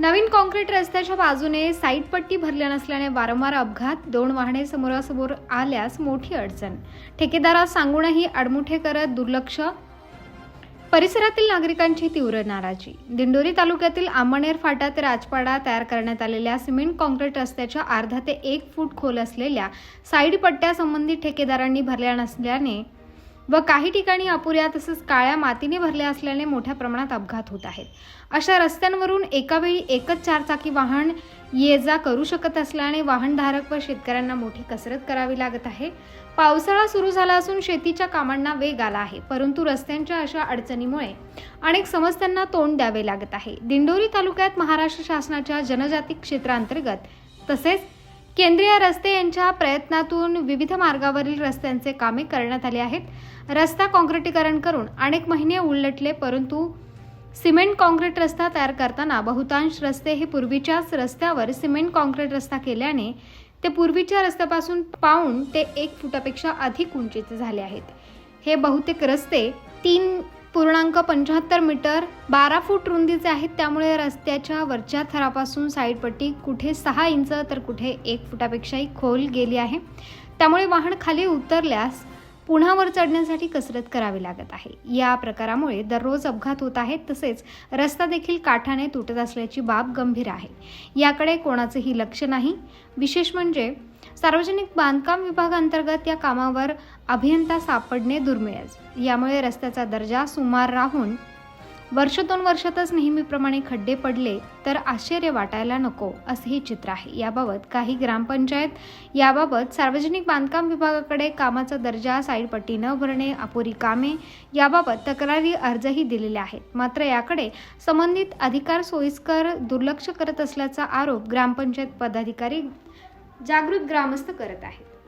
नवीन concrete रस्त्याच्या बाजूने side पट्टी भरल्या नसल्याने वारंवार अपघात. दोन वाहने समोरासमोर आल्यास मोठी अडचण. ठेकेदारास सांगूनही आडमुठे करत दुर्लक्ष. परिसरातील नागरिकांची तीव्र नाराजी. दिंडोरी तालुक्यातील आंबणेर फाटा ते राजपाडा तयार करण्यात आलेल्या सिमेंट कॉन्क्रीट रस्त्याच्या अर्धा ते एक फूट खोल असलेल्या साईड पट्ट्यासंबंधी ठेकेदारांनी भरल्या नसल्याने व काही ठिकाणी अपुऱ्या तसंच काळ्या मातीने भरल्या असल्याने मोठ्या प्रमाणात अपघात होत आहेत. अशा रस्त्यांवरून एकावेळी एकच चारचाकी वाहन ये जा करू शकत असल्याने वाहनधारक व शेतकऱ्यांना मोठी कसरत करावी लागत आहे. पावसाळा सुरू झाला असून शेतीच्या कामांना वेग आला आहे परंतु रस्त्यांच्या अशा अडचणीमुळे अनेक समस्यांना तोंड द्यावे लागत आहे. दिंडोरी तालुक्यात महाराष्ट्र शासनाच्या जनजाती क्षेत्रांतर्गत तसेच केंद्रीय रस्ते यांच्या प्रयत्नातून विविध मार्गावरील रस्त्यांचे कामे करण्यात आली आहेत. रस्ता काँक्रिटीकरण करून अनेक महिने उलटले परंतु सिमेंट काँक्रीट रस्ता तयार करताना बहुतांश रस्ते हे पूर्वीच्याच रस्त्यावर सिमेंट काँक्रीट रस्ता केल्याने ते पूर्वीच्या रस्त्यापासून पाऊण ते एक फुटापेक्षा अधिक उंचीचे झाले आहेत. हे बहुतेक रस्ते तीन पूर्णांक पंच्याहत्तर मीटर बारा फूट रुंदीचे आहेत त्यामुळे रस्त्याच्या वरच्या थरापासून साईडपट्टी कुठे सहा इंच तर कुठे एक फुटापेक्षाही खोल गेली आहे. त्यामुळे वाहन खाली उतरल्यास पुन्हा वर चढण्यासाठी कसरत करावी लागत आहे. या प्रकारामुळे दररोज अपघात होत आहेत तसेच रस्ता देखील काठाने तुटत असल्याची बाब गंभीर आहे. याकडे कोणाचंही लक्ष नाही. विशेष म्हणजे सार्वजनिक बांधकाम विभागांतर्गत या कामावर अभियंता सापडणे दुर्मिळच. यामुळे रस्त्याचा दर्जा सुमार राहून वर्ष दोन वर्षातच नेहमीप्रमाणे खड्डे पडले तर आश्चर्य वाटायला नको असे हे चित्र आहे. याबाबत काही ग्रामपंचायत याबाबत सार्वजनिक बांधकाम विभागाकडे कामाचा दर्जा साईडपट्टी न भरणे अपुरी कामे याबाबत तक्रारी अर्जही दिलेले आहेत. मात्र याकडे संबंधित अधिकार सोयीस्कर दुर्लक्ष करत असल्याचा आरोप ग्रामपंचायत पदाधिकारी जागृत ग्रामस्थ करत आहेत.